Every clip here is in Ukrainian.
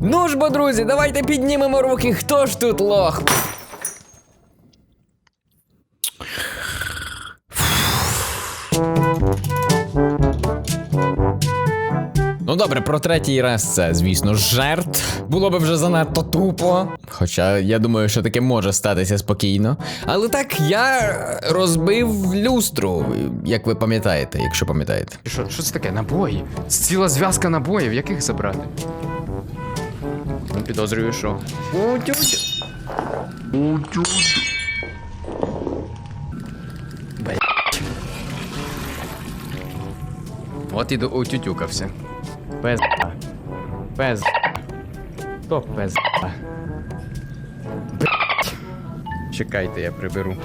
Ну ж бо, друзі, давайте піднімемо руки. Хто ж тут лох? Ну добре, про третій раз це, звісно, жарт. Було би вже занадто тупо. Хоча я думаю, що таке може статися спокійно. Але так я розбив люстру, як ви пам'ятаєте, якщо пам'ятаєте. Що, що це таке? Набої? Ціла зв'язка набоїв, яких забрати? Підозрюю, що. От і до утютюкався. Пез. Пез. Хто пез? Чекайте, я приберу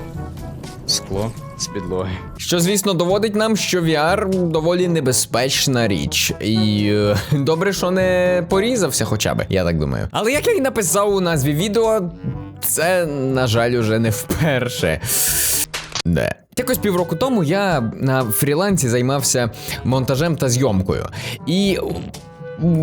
скло з підлоги. Що, звісно, доводить нам, що VR доволі небезпечна річ. І е, добре, що не порізався хоча б, я так думаю. Але як я й написав у назві відео, це, на жаль, уже не вперше. Де. Якось півроку тому я на фрілансі займався монтажем та зйомкою. І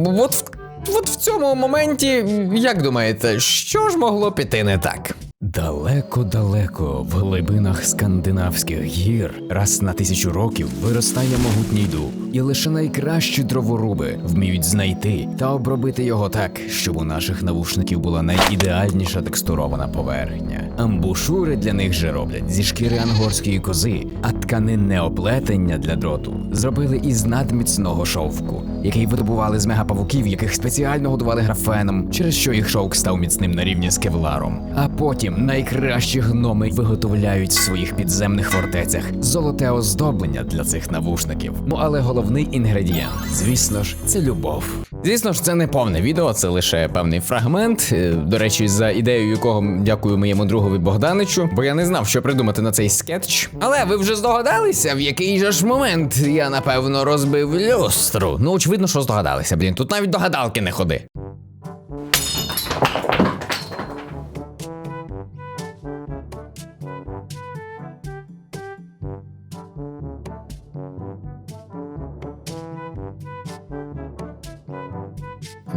от в, от в цьому моменті, як думаєте, що ж могло піти не так? Далеко-далеко в глибинах скандинавських гір раз на тисячу років виростає могутній дуб, і лише найкращі дроворуби вміють знайти та обробити його так, щоб у наших навушників була найідеальніша текстурована поверхня. Амбушури для них же роблять зі шкіри ангорської кози, а тканинне оплетення для дроту зробили із надміцного шовку, який видобували з мегапавуків, яких спеціально годували графеном, через що їх шовк став міцним на рівні з кевларом. А потім найкращі гноми виготовляють в своїх підземних фортецях золоте оздоблення для цих навушників. Ну але головний інгредієнт, звісно ж, це любов. Звісно ж, це не повне відео, це лише певний фрагмент. Е, До речі, за ідеєю якого дякую моєму другові Богданичу, бо я не знав, що придумати на цей скетч. Але ви вже здогадалися, в який же ж момент я напевно розбив люстру. Ну, очевидно, що здогадалися, блін. Тут навіть до гадалки не ходи.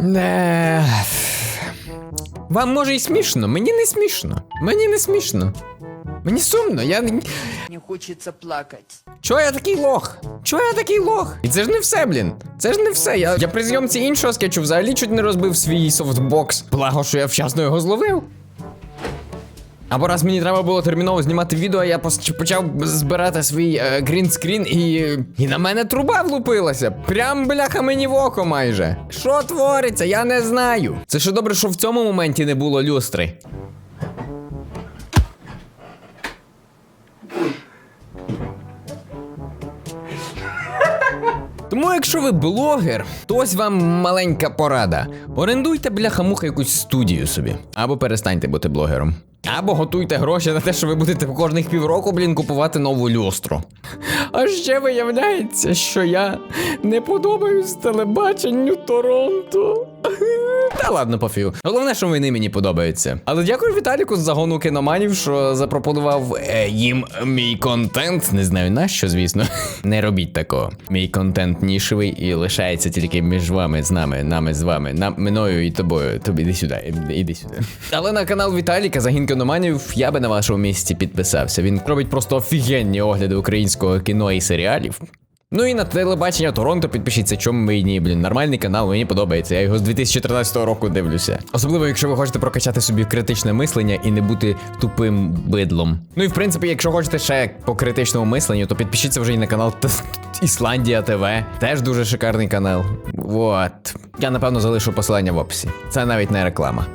Не. Вам може й смішно, мені не смішно. Мені не смішно. Мені сумно, я. не- хочеться плакать. Чого я такий лох? Чого я такий лох? І це ж не все, блін. Це ж не все. Я, я при зйомці іншого скетчу взагалі чуть не розбив свій софтбокс. Благо, що я вчасно його зловив. Або раз мені треба було терміново знімати відео, я почав збирати свій е, грінскрін і. І на мене труба влупилася. Прям бляха мені в око майже. Що твориться, я не знаю. Це ще добре, що в цьому моменті не було люстри. Тому, якщо ви блогер, то ось вам маленька порада. Орендуйте бляха-муха якусь студію собі. Або перестаньте бути блогером. Або готуйте гроші на те, що ви будете кожних півроку, блін, купувати нову люстру. А ще виявляється, що я не подобаюсь телебаченню Торонто. Та ладно, пофіг. Головне, що вони мені подобаються. Але дякую Віталіку з загону кіноманів, що запропонував е, їм мій контент. Не знаю на що, звісно. Не робіть такого. Мій контент нішевий і лишається тільки між вами, з нами, нами з вами, нам, мною і тобою. Тобі іди сюди, іди сюди. Але на канал Віталіка загін кіноманів я би на вашому місці підписався. Він робить просто офігенні огляди українського кіно і серіалів. Ну і на телебачення Торонто підпишіться, чому ми ні, блін. Нормальний канал, мені подобається. Я його з 2013 року дивлюся. Особливо, якщо ви хочете прокачати собі критичне мислення і не бути тупим бидлом. Ну і в принципі, якщо хочете ще по критичному мисленню, то підпишіться вже і на канал Ісландія ТВ. Теж дуже шикарний канал. Вот. Я напевно залишу посилання в описі. Це навіть не реклама.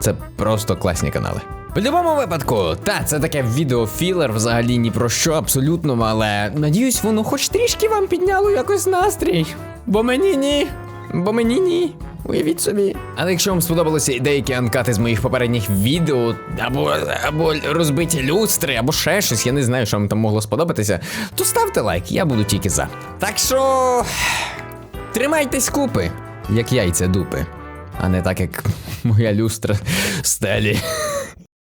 Це просто класні канали. В будь-якому випадку, та це таке відеофілер взагалі ні про що абсолютно, але надіюсь, воно хоч трішки вам підняло якось настрій. Бо мені ні. Бо мені ні. Уявіть собі. Але якщо вам сподобалися деякі анкати з моїх попередніх відео, або, або розбиті люстри, або ще щось, я не знаю, що вам там могло сподобатися, то ставте лайк, я буду тільки за. Так що. Тримайтесь купи, як яйця дупи, а не так, як моя люстра стелі.